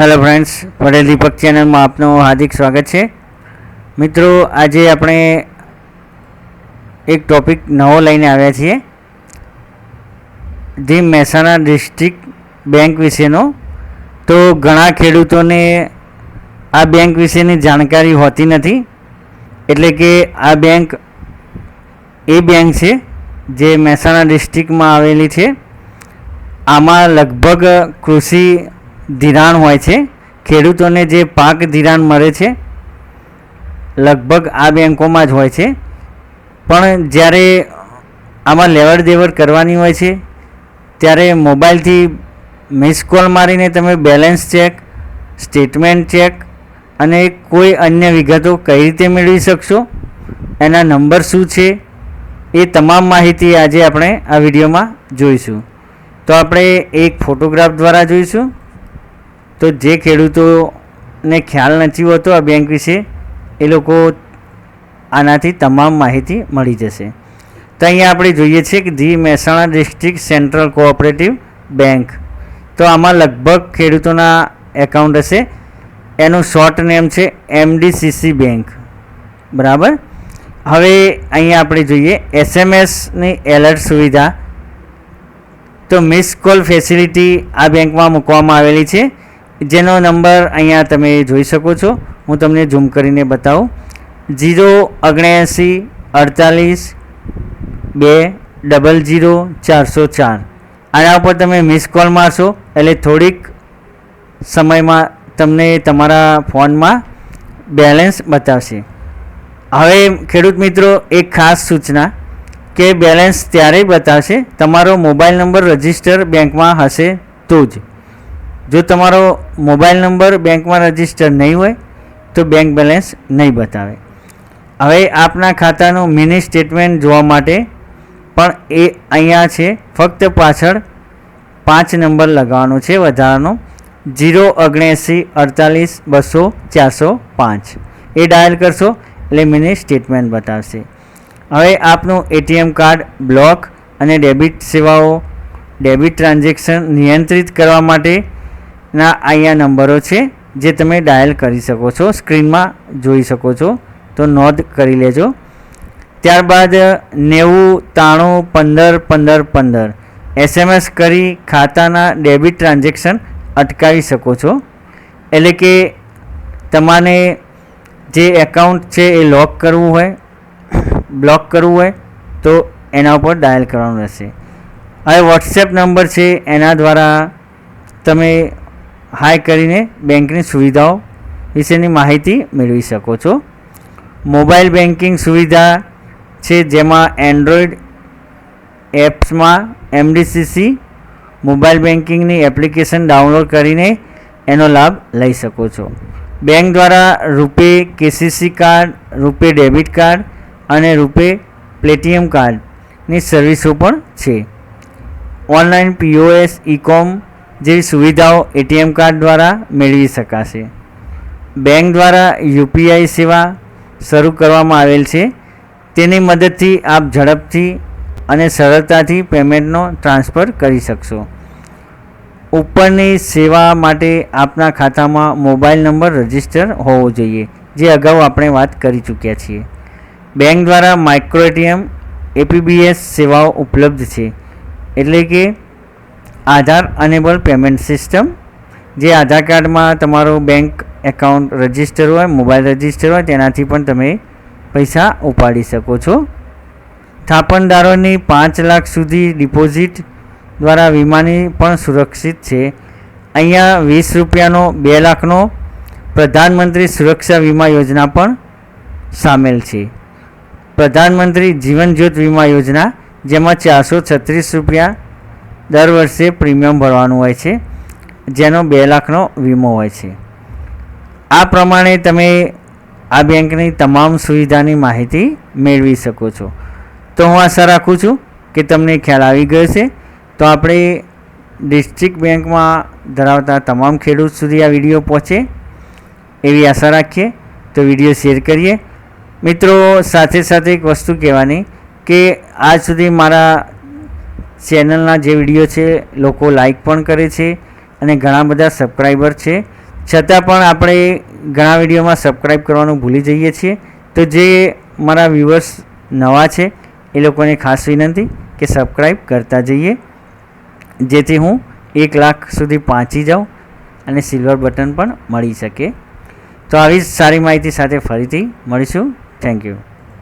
Hello friends Patel દીપક ચેનલમાં આપનું હાર્દિક સ્વાગત છે. મિત્રો, આજે આપણે એક ટોપિક નવો લઈને આવ્યા છીએ. જે મહેસાણા ડિસ્ટ્રિક્ટ બેંક વિશેનો. તો ઘણા ખેડૂતોને આ બેંક વિશેની જાણકારી હોતી નથી. એટલે કે આ બેંક એ બેંક છે જે મહેસાણા ડિસ્ટ્રિક્ટમાં આવેલી છે. આમાં લગભગ કૃષિ ધિરાણ હોય છે. ખેડૂતોને જે પાક ધિરાણ મળે છે, લગભગ આ બેંકોમાં જ હોય છે. પણ જ્યારે આમાં લેવડ દેવડ કરવાની હોય છે, ત્યારે મોબાઈલથી મિસ કોલ મારીને તમે બેલેન્સ ચેક, સ્ટેટમેન્ટ ચેક અને કોઈ અન્ય વિગતો કઈ રીતે મેળવી શકશો? એના નંબર શું છે? એ તમામ માહિતી આજે આપણે આ વિડીયોમાં જોઈશું. તો આપણે એક ફોટોગ્રાફ દ્વારા જોઈશું. તો જે ખેડૂતોને ખ્યાલ નથી હોતો આ બેંક વિશે, એ લોકો આનાથી તમામ માહિતી મળી જશે. તો અહીંયા આપણે જોઈએ છીએ કે the Mehsana district central cooperative bank. તો આમાં લગભગ ખેડૂતોના એકાઉન્ટ હશે. એનું શોર્ટ નેમ છે એમડીસીસી બેંક. બરાબર? હવે અહીંયા આપણે જોઈએ એસએમએસની એલર્ટ સુવિધા. તો મિસ કોલ ફેસિલિટી આ બેંકમાં મૂકવામાં આવેલી છે. જેનો નંબર અહીંયા તમે જોઈ શકો છો. હું તમને ઝૂમ કરીને બતાવું. જીરો ઓગણએંસી અડતાલીસ બે ડબલ જીરો ચારસો ચાર. આના ઉપર તમે મિસ કોલ મારશો એટલે થોડીક સમયમાં તમને તમારા ફોનમાં બેલેન્સ બતાવશે. હવે ખેડૂત મિત્રો, એક ખાસ સૂચના કે બેલેન્સ ત્યારે બતાવશે. તમારો મોબાઈલ નંબર રજિસ્ટર બેંકમાં હશે તો જ. જો તમારો મોબાઈલ નંબર બેંકમાં રજિસ્ટર નહીં હોય, તો બેંક બેલેન્સ નહીં બતાવે. હવે આપના ખાતાનું મિની સ્ટેટમેન્ટ જોવા માટે પણ એ અહીંયા છે. ફક્ત પાછળ પાંચ નંબર લગાવવાનો છે વધારાનો. જીરો ઓગણએંસી અડતાલીસ બસો ચારસો પાંચ. એ ડાયલ કરશો, એટલે મિની સ્ટેટમેન્ટ બતાવશે. હવે આપનું એટીએમ કાર્ડ બ્લોક અને ડેબિટ સેવાઓ, ડેબિટ ટ્રાન્ઝેક્શન નિયંત્રિત કરવા માટેના અહીંયા નંબરો છે જે તમે ડાયલ કરી શકો છો, સ્ક્રીનમાં જોઈ શકો છો. તો નોંધ કરી લેજો. ત્યારબાદ નેવું, ત્રાણું, પંદર પંદર પંદર. એસએમએસ કરી ખાતાના ડેબિટ ટ્રાન્ઝેક્શન અટકાવી શકો છો. એટલે કે તમારે જે એકાઉન્ટ છે એ લોક કરવું હોય, બ્લોક કરવું હોય, તો એના ઉપર ડાયલ કરવાનું રહેશે. હવે વોટ્સએપ નંબર છે, એના દ્વારા તમે હાઈ કરીને બેંકની સુવિધાઓ વિશેની માહિતી મેળવી શકો છો. મોબાઈલ બેન્કિંગ સુવિધા છે જેમાં એન્ડ્રોઈડ એપ્સમાં એમડીસીસી, મોબાઈલ બેન્કિંગની એપ્લિકેશન ડાઉનલોડ કરીને એનો લાભ લઈ શકો છો. બેંક દ્વારા RuPay KCC card, RuPay debit card અને રૂપે પ્લેટિયમ કાર્ડની સર્વિસો પણ છે. ઓનલાઈન પીઓએસ ઇકોમ જેવી સુવિધાઓ એટીએમ કાર્ડ દ્વારા મેળવી શકાશે. બેંક દ્વારા યુપીઆઈ સેવા શરૂ કરવામાં આવેલ છે. તેની મદદથી આપ ઝડપથી અને સરળતાથી પેમેન્ટનો ટ્રાન્સફર કરી શકશો. ઉપરની સેવા માટે આપના ખાતામાં મોબાઈલ નંબર રજિસ્ટર હોવો જોઈએ, જે અગાઉ આપણે વાત કરી ચૂક્યા છીએ. બેંક દ્વારા માઇક્રો એટીએમ એપીબીએસ સેવાઓ ઉપલબ્ધ છે. એટલે કે આધાર અનેબલ પેમેન્ટ સિસ્ટમ જે આધાર કાર્ડમાં તમારું બેંક એકાઉન્ટ રજિસ્ટર હોય મોબાઈલ રજિસ્ટર હોય, તેનાથી પણ તમે પૈસા ઉપાડી શકો છો. થાપણદારોની પાંચ લાખ સુધી ડિપોઝિટ દ્વારા વીમાની પણ સુરક્ષિત છે. અહીંયા વીસ રૂપિયાનો, બે લાખનો પ્રધાનમંત્રી સુરક્ષા વીમા યોજના પણ સામેલ છે. પ્રધાનમંત્રી જીવન જ્યોત વીમા યોજના, જેમાં ચારસો છત્રીસ રૂપિયા દર વર્ષે પ્રીમિયમ ભરવાનું હોય છે, જેનો બે લાખનો વીમો હોય છે. આ પ્રમાણે તમે આ બેંકની તમામ સુવિધાની માહિતી મેળવી શકો છો. તો હું આશા રાખું છું કે તમને ખ્યાલ આવી ગયો છે તો આપણે ડિસ્ટ્રિક્ટ બેંકમાં ધરાવતા તમામ ખેડૂત સુધી આ વીડિયો પહોંચે. એવી આશા રાખીએ. તો વીડિયો શેર કરીએ. મિત્રો, સાથે સાથે એક વસ્તુ કહેવાની કે આજ સુધી મારા ચેનલના જે વીડિયો છે, લોકો લાઈક પણ કરે છે અને ઘણા બધા સબસ્ક્રાઈબર છે. છતાં પણ આપણે ઘણા વિડીયોમાં સબસ્ક્રાઈબ કરવાનું ભૂલી જઈએ છીએ. તો જે મારા વ્યૂવર્સ નવા છે, એ લોકોને ખાસ વિનંતી કે સબસ્ક્રાઈબ કરતા જઈએ. જેથી હું એક લાખ સુધી પહોંચી જાઉં અને સિલ્વર બટન પણ મળી શકે. તો આવી જ સારી માહિતી સાથે ફરીથી મળીશું. Thank you